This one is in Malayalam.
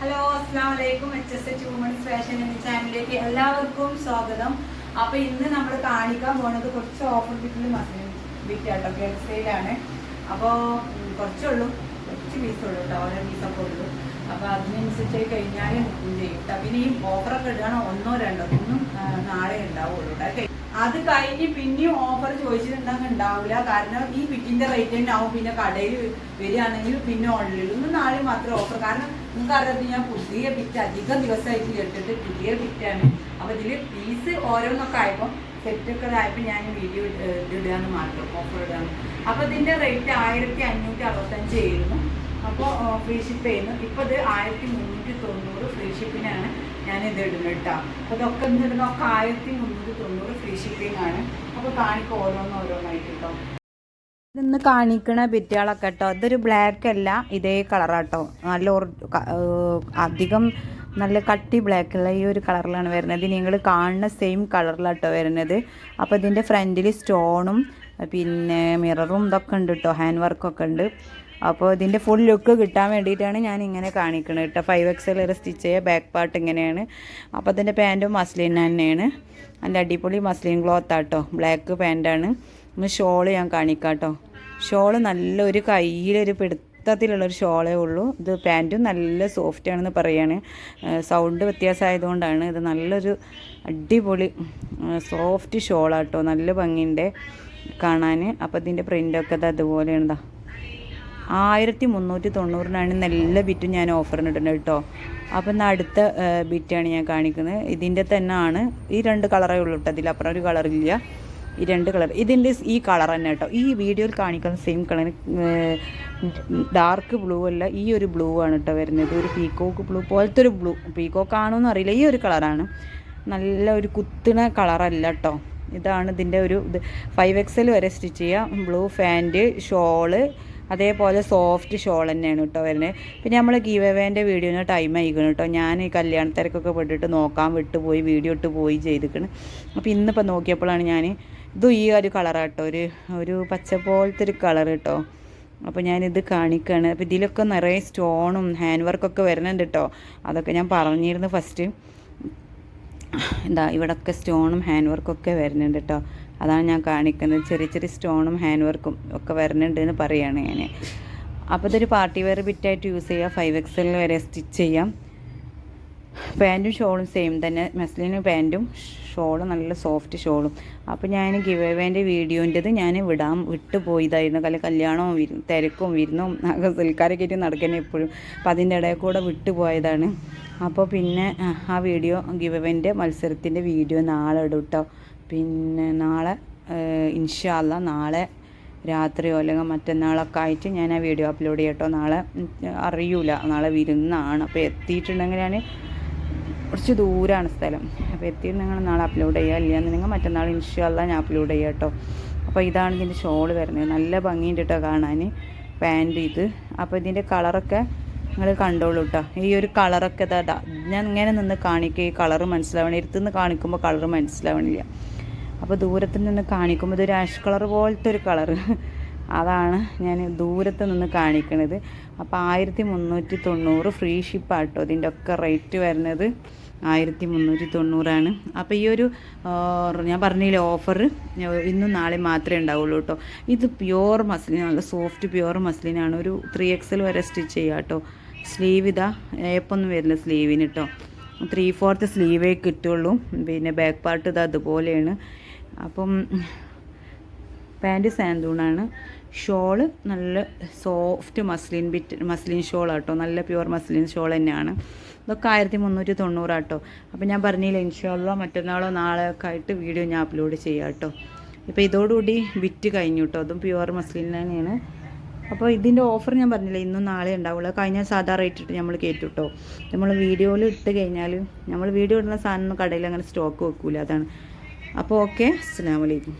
ഹലോ അസ്സാം വലൈക്കും H S H women's fashion എന്ന ചാനലിലേക്ക് എല്ലാവർക്കും സ്വാഗതം. അപ്പൊ ഇന്ന് നമ്മൾ കാണിക്കാൻ പോണത് കുറച്ച് ഓഫർ ബിറ്റിൽ മസിൽ ബിറ്റ് ആട്ടോ ഗൾസയിലാണ് അപ്പോൾ കുറച്ചുള്ളൂ കുറച്ച് പീസുള്ളൂ കേട്ടോ ഓരോ പീസൊക്കെ ഉള്ളൂ. അപ്പൊ അതിനനുസരിച്ച് കഴിഞ്ഞാൽ ചെയ്യും. ഈ ഓഫറൊക്കെ ഇടുകയാണ് ഒന്നോ രണ്ടോ ഒന്നും നാളെ ഉണ്ടാവുള്ളൂ. അത് കഴിഞ്ഞ് പിന്നെയും ഓഫർ ചോദിച്ചിട്ടുണ്ടെങ്കിൽ ഉണ്ടാവില്ല. കാരണം ഈ പിറ്റിന്റെ റേറ്റ് തന്നെ ആവും. പിന്നെ കടയിൽ വരികയാണെങ്കിൽ പിന്നെ ഓൺലൈനിൽ ഇന്ന് നാളെ മാത്രം ഓഫർ കാരണം നിങ്ങൾക്ക് അറിയാം ഞാൻ പുതിയ പിറ്റ് അധികം ദിവസമായിട്ട് കേട്ടിട്ട് പുതിയ പിറ്റാണ് അപ്പൊ ഇതിൽ പീസ് ഓരോന്നൊക്കെ ആയപ്പോൾ സെറ്റൊക്കെ ആയപ്പോൾ ഞാൻ വീഡിയോ ഇടുകയെന്ന് മാത്രം ഓഫർ ഇടുകയാണ് അപ്പൊ ഇതിന്റെ റേറ്റ് ആയിരത്തി അഞ്ഞൂറ്റി അറുപത്തഞ്ച് ആയിരുന്നു. അപ്പോൾ ഫ്രീ ഷിപ്പ് ചെയ്യുന്നു. ഇപ്പോൾ ഇത് ആയിരത്തി മുന്നൂറ്റി തൊണ്ണൂറ് ഫ്രീ ഷിപ്പിനാണ് ഞാൻ ഇത് ഇടുന്നത് കേട്ടോ. അപ്പോൾ ഇതൊക്കെ ഇടുന്നൊക്കെ ആയിരത്തി മുന്നൂറ്റി തൊണ്ണൂറ് ഫ്രീ ഷിപ്പിംഗ് ആണ്. അപ്പോൾ കാണിക്കും ഓരോന്ന് ഓരോന്നായിട്ട് കേട്ടോ. ഇന്ന് കാണിക്കണ ബിറ്റുകളൊക്കെ കേട്ടോ. ഇതൊരു ബ്ലാക്ക് അല്ല ഇതേ കളറാട്ടോ നല്ല അധികം നല്ല കട്ടി ബ്ലാക്ക് ഉള്ള ഈ ഒരു കളറിലാണ് വരുന്നത്. നിങ്ങൾ കാണുന്ന സെയിം കളറിലാട്ടോ വരുന്നത്. അപ്പോൾ ഇതിന്റെ ഫ്രണ്ടിൽ സ്റ്റോണും പിന്നെ മിററും ഇതൊക്കെ ഉണ്ട് കേട്ടോ. ഹാൻഡ് വർക്കൊക്കെ ഉണ്ട്. അപ്പോൾ ഇതിന്റെ ഫുൾ ലുക്ക് കിട്ടാൻ വേണ്ടിയിട്ടാണ് ഞാൻ ഇങ്ങനെ കാണിക്കുന്നത് കേട്ടോ. ഫൈവ് എക്സൽ വരെ സ്റ്റിച്ച് ചെയ്യുക ബാക്ക് പാർട്ട് ഇങ്ങനെയാണ്. അപ്പോൾ അതിന്റെ പാന്റും മസ്ലിൻ തന്നെയാണ്. നല്ല അടിപൊളി മസ്ലിൻ ക്ലോത്ത് ആട്ടോ. ബ്ലാക്ക് പാന്റാണ് ഒന്ന് ഷോൾ ഞാൻ കാണിക്കാം കേട്ടോ. ഷോൾ നല്ലൊരു കയ്യിലൊരു പിടുത്തത്തിലുള്ളൊരു ഷോളേ ഉള്ളൂ. ഇത് പാന്റും നല്ല സോഫ്റ്റ് ആണെന്ന് പറയാണ്. സൗണ്ട് വ്യത്യാസമായതുകൊണ്ടാണ് ഇത് നല്ലൊരു അടിപൊളി സോഫ്റ്റ് ഷോളാട്ടോ നല്ല ഭംഗിന്റെ കാണാൻ. അപ്പോൾ ഇതിന്റെ പ്രിന്റൊക്കെ അത് അതുപോലെയാണ് ആയിരത്തി മുന്നൂറ്റി തൊണ്ണൂറിനാണ് നല്ല ബിറ്റും ഞാൻ ഓഫറിന് ഇടുന്നത് കേട്ടോ. അപ്പം എന്നാൽ അടുത്ത ബിറ്റാണ് ഞാൻ കാണിക്കുന്നത്. ഇതിന്റെ തന്നെ ആണ് ഈ രണ്ട് കളറേ ഉള്ളൂ കേട്ടോ. ഇതിലപ്പുറം ഒരു കളറില്ല ഈ രണ്ട് കളർ. ഇതിന്റെ ഈ കളർ തന്നെ കേട്ടോ. ഈ വീഡിയോയിൽ കാണിക്കുന്ന സെയിം കളർ ഡാർക്ക് ബ്ലൂ അല്ല ഈ ഒരു ബ്ലൂ ആണ് കേട്ടോ വരുന്നത്. ഒരു പീക്കോക്ക് ബ്ലൂ പോലത്തെ ഒരു ബ്ലൂ പീക്കോക്ക് ആണോ എന്ന് അറിയില്ല. ഈ ഒരു കളറാണ് നല്ല ഒരു കുത്തിണ കളറല്ല കേട്ടോ. ഇതാണ് ഇതിന്റെ ഒരു ഇത്. ഫൈവ് എക്സൽ വരെ സ്റ്റിച്ച് ചെയ്യുക ബ്ലൂ ഫാന്റ് ഷോൾ അതേപോലെ സോഫ്റ്റ് ഷോൾ തന്നെയാണ് കേട്ടോ വരുന്നത് പിന്നെ നമ്മൾ ഗീവ് അവേന്റെ വീഡിയോന് ടൈം ആയിക്കണം കേട്ടോ ഞാൻ ഈ കല്യാണ തിരക്കൊക്കെ പെട്ടിട്ട് നോക്കാൻ വിട്ട് പോയി വീഡിയോ ഇട്ട് പോയി ചെയ്തിക്കണം. അപ്പോൾ ഇന്നിപ്പോൾ നോക്കിയപ്പോഴാണ് ഞാൻ ഇതും ഈ ഒരു കളറാട്ടോ ഒരു ഒരു പച്ച പോലത്തെ ഒരു കളർ കേട്ടോ അപ്പോൾ ഞാനിത് കാണിക്കുകയാണ് അപ്പോൾ ഇതിലൊക്കെ നിറയെ സ്റ്റോണും ഹാൻഡ് വർക്കൊക്കെ വരുന്നുണ്ട് കേട്ടോ അതൊക്കെ ഞാൻ പറഞ്ഞിരുന്നു ഫസ്റ്റ് എന്താ ഇവിടൊക്കെ സ്റ്റോണും ഹാൻഡ് ഒക്കെ വരുന്നുണ്ട് കേട്ടോ അതാണ് ഞാൻ കാണിക്കുന്നത്. ചെറിയ ചെറിയ സ്റ്റോണും ഹാൻഡ് വർക്കും ഒക്കെ വരുന്നുണ്ട് എന്ന് പറയുകയാണ് ഞാൻ. അപ്പോൾ ഇതൊരു പാർട്ടി വെയർ ബിറ്റായിട്ട് യൂസ് ചെയ്യുക ഫൈവ് എക്സൽ വരെ സ്റ്റിച്ച് ചെയ്യാം. പാന്റും ഷോളും സെയിം തന്നെ. മെസ്ലിനും പാന്റും ഷോളും നല്ല സോഫ്റ്റ് ഷോളും. അപ്പോൾ ഞാൻ ഗിവ് അവേന്റെ വീഡിയോന്റെത് ഞാൻ വിടാൻ വിട്ടു പോയതായിരുന്നു. കല്ല കല്യാണവും വിരു തിരക്കും വിരുന്നും സൽക്കാരൊക്കെ ആയിട്ട് നടക്കുന്നത് എപ്പോഴും. അപ്പോൾ അതിന്റെ ഇടയിൽ കൂടെ വിട്ടു പോയതാണ്. അപ്പോൾ പിന്നെ ആ, വീഡിയോ ഗിവ് അവേന്റെ മത്സരത്തിന്റെ വീഡിയോ നാളെ ഇടും കേട്ടോ പിന്നെ നാളെ ഇൻഷാല്ല നാളെ രാത്രിയോ അല്ലെങ്കിൽ മറ്റന്നാളൊക്കെ ആയിട്ട് ഞാൻ ആ വീഡിയോ അപ്ലോഡ് ചെയ്യട്ടോ നാളെ അറിയൂല. നാളെ വിരുന്നാണ്. അപ്പോൾ എത്തിയിട്ടുണ്ടെങ്കിൽ ഞാൻ കുറച്ച് ദൂരമാണ് സ്ഥലം. അപ്പോൾ എത്തി നിങ്ങൾ നാളെ അപ്ലോഡ് ചെയ്യുക ഇല്ല എന്നുണ്ടെങ്കിൽ മറ്റന്നാൾ ഇൻഷാല്ല ഞാൻ അപ്ലോഡ് ചെയ്യാം കേട്ടോ അപ്പോൾ ഇതാണ് ഇതിന്റെ ഷോൾ വരുന്നത്. നല്ല ഭംഗിയുണ്ട് കേട്ടോ കാണാൻ. പാന്റ് ഇത്. അപ്പോൾ ഇതിന്റെ കളറൊക്കെ നിങ്ങൾ കണ്ടോളൂ കേട്ടോ ഈ ഒരു കളറൊക്കെ ഇതാ. ഞാൻ ഇങ്ങനെ നിന്ന് കാണിക്കുക ഈ കളറ് മനസ്സിലാവണം ഇരുത്തുനിന്ന് കാണിക്കുമ്പോൾ കളറ് മനസ്സിലാവണില്ല. അപ്പോൾ ദൂരത്ത് നിന്ന് കാണിക്കുമ്പോൾ ഇതൊരു ആഷ് കളർ പോലത്തെ ഒരു കളറ്. അതാണ് ഞാൻ ദൂരത്ത് നിന്ന് കാണിക്കണത്. അപ്പോൾ ആയിരത്തി മുന്നൂറ്റി തൊണ്ണൂറ് ഫ്രീ ഷിപ്പാട്ടോ ഇതിന്റെ ഒക്കെ റേറ്റ് വരുന്നത്. ആയിരത്തി മുന്നൂറ്റി തൊണ്ണൂറാണ് അപ്പോൾ ഈ ഒരു ഞാൻ പറഞ്ഞില്ല ഓഫർ ഇന്നും നാളെ മാത്രമേ ഉണ്ടാവുള്ളൂ കേട്ടോ ഇത് പ്യുവർ മസ്ലിൻ നല്ല സോഫ്റ്റ് പ്യുവർ മസ്ലിനാണ്. ഒരു ത്രീ എക്സൽ വരെ സ്റ്റിച്ച് ചെയ്യാം കേട്ടോ സ്ലീവ് ഇതാ. ഏപ്പൊന്നും വരില്ല സ്ലീവിന് കേട്ടോ ത്രീ ഫോർത്ത് സ്ലീവേ കിട്ടുള്ളൂ. പിന്നെ ബാക്ക് പാർട്ട് ഇത് അതുപോലെയാണ്. അപ്പം പാന്റ് സാന്തൂണാണ് ഷോൾ നല്ല സോഫ്റ്റ് മസ്ലിൻ ബിറ്റ് മസ്ലിൻ ഷോളാട്ടോ നല്ല പ്യുവർ മസ്ലിൻ ഷോൾ തന്നെയാണ്. ഇതൊക്കെ ആയിരത്തി മുന്നൂറ്റി തൊണ്ണൂറാട്ടോ അപ്പോൾ ഞാൻ പറഞ്ഞില്ല ഇൻഷോളോ മറ്റന്നാളോ നാളെ ഒക്കെ ആയിട്ട് വീഡിയോ ഞാൻ അപ്ലോഡ് ചെയ്യാം കേട്ടോ ഇപ്പോൾ ഇതോടുകൂടി വിറ്റ് കഴിഞ്ഞു കേട്ടോ അതും പ്യുവർ മസ്ലിൻ തന്നെയാണ്. അപ്പോൾ ഇതിന്റെ ഓഫർ ഞാൻ പറഞ്ഞില്ല ഇന്നും നാളെ ഉണ്ടാവുള്ളൂ. കഴിഞ്ഞ സാധാ റേറ്റ് ഇട്ട് നമ്മൾ കയറ്റും കേട്ടോ നമ്മൾ വീഡിയോയിൽ ഇട്ട് കഴിഞ്ഞാൽ നമ്മൾ വീഡിയോ ഇടുന്ന സാധനം കടയിൽ അങ്ങനെ സ്റ്റോക്ക് വെക്കൂല അതാണ്. അപ്പോൾ ഓക്കെ അസ്സാം വലൈക്കും